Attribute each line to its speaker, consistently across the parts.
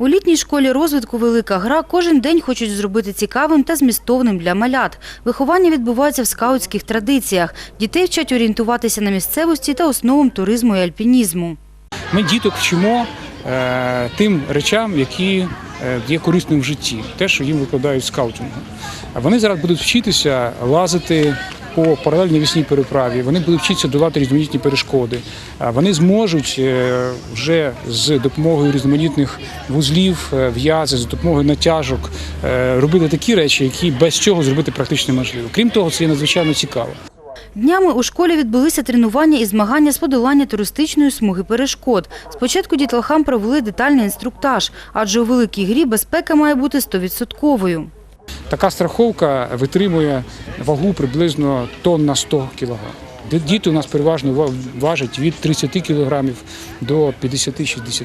Speaker 1: У літній школі розвитку «Велика гра» кожен день хочуть зробити цікавим та змістовним для малят. Виховання відбувається в скаутських традиціях. Дітей вчать орієнтуватися на місцевості та основам туризму і альпінізму.
Speaker 2: Ми діток вчимо е, тим речам, які е, є корисним в житті, те, що їм викладають скаутингу. Вони зараз будуть вчитися лазити по паралельній вісній переправі, вони будуть вчитися долати різноманітні перешкоди. Вони зможуть е, вже з допомогою різноманітних вузлів, е, в'язи, з допомогою натяжок е, робити такі речі, які без чого зробити практично неможливо. Крім того, це є надзвичайно цікаво.
Speaker 1: Днями у школі відбулися тренування і змагання з подолання туристичної смуги перешкод. Спочатку дітлахам провели детальний інструктаж, адже у великій грі безпека має бути стовідсотковою.
Speaker 2: Така страховка витримує вагу приблизно тонн на 100 кг. Діти у нас переважно важать від 30 кг до 50-60.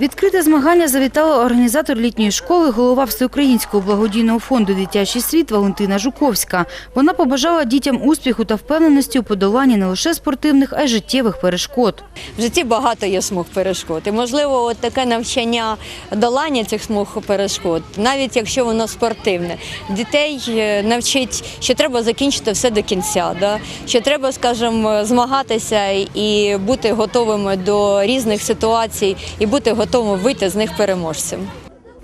Speaker 1: Відкрите змагання завітала організатор літньої школи, голова Всеукраїнського благодійного фонду Дитячий світ Валентина Жуковська. Вона побажала дітям успіху та впевненості у подоланні не лише спортивних, а й життєвих перешкод.
Speaker 3: В житті багато є смуг перешкод. І можливо, от таке навчання долання цих смуг перешкод, навіть якщо воно спортивне, дітей е, навчить, що треба закінчити все до кінця, да? що треба, скажімо, змагатися і бути готовими до різних ситуацій, і бути готовими вийти з них переможцем.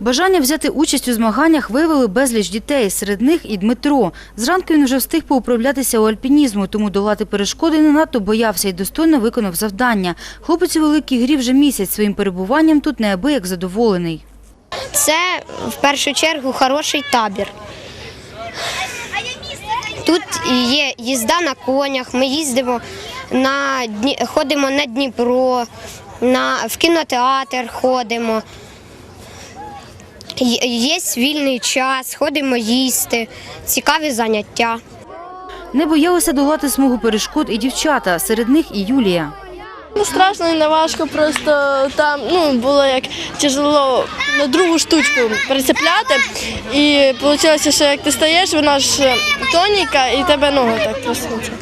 Speaker 1: Бажання взяти участь у змаганнях виявили безліч дітей, серед них і Дмитро. Зранку він вже встиг поуправлятися у альпінізму, тому долати перешкоди не надто боявся і достойно виконав завдання. Хлопець у великій грі вже місяць своїм перебуванням тут неабияк задоволений.
Speaker 4: Це в першу чергу хороший табір. Тут є їзда на конях, ми їздимо на Дні... ходимо на Дніпро, на... в кінотеатр ходимо. Є вільний час, ходимо їсти, цікаві заняття.
Speaker 1: Не боялися долати смугу перешкод і дівчата, серед них і Юлія.
Speaker 5: Ну, страшно і не важко, просто там ну, було як тяжело на другу штучку прицепляти. І вийшло, що як ти стаєш, вона ж тоніка і тебе ноги так трясуться.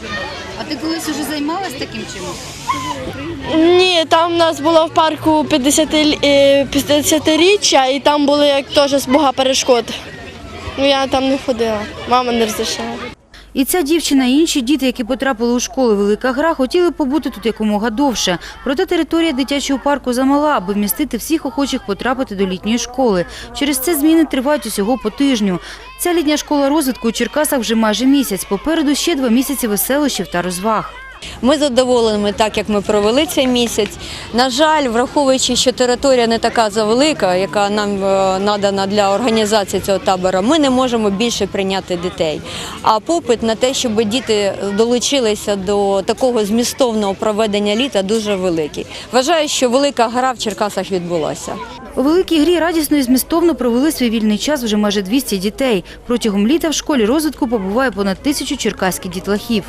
Speaker 1: А ти колись вже займалась таким чином?
Speaker 5: Там в нас було в парку 50 лі- е, 50-річчя і там були як теж смуга перешкод. Ну я там не ходила, мама не розрішала.
Speaker 1: І ця дівчина і інші діти, які потрапили у школи «Велика гра», хотіли побути тут якомога довше. Проте територія дитячого парку замала, аби вмістити всіх охочих потрапити до літньої школи. Через це зміни тривають усього по тижню. Ця літня школа розвитку у Черкасах вже майже місяць. Попереду ще два місяці веселощів та розваг.
Speaker 3: Ми задоволені так, як ми провели цей місяць. На жаль, враховуючи, що територія не така завелика, яка нам е, надана для організації цього табору, ми не можемо більше прийняти дітей. А попит на те, щоб діти долучилися до такого змістовного проведення літа, дуже великий. Вважаю, що велика гра в Черкасах відбулася.
Speaker 1: У великій грі радісно і змістовно провели свій вільний час вже майже 200 дітей. Протягом літа в школі розвитку побуває понад тисячу черкаських дітлахів.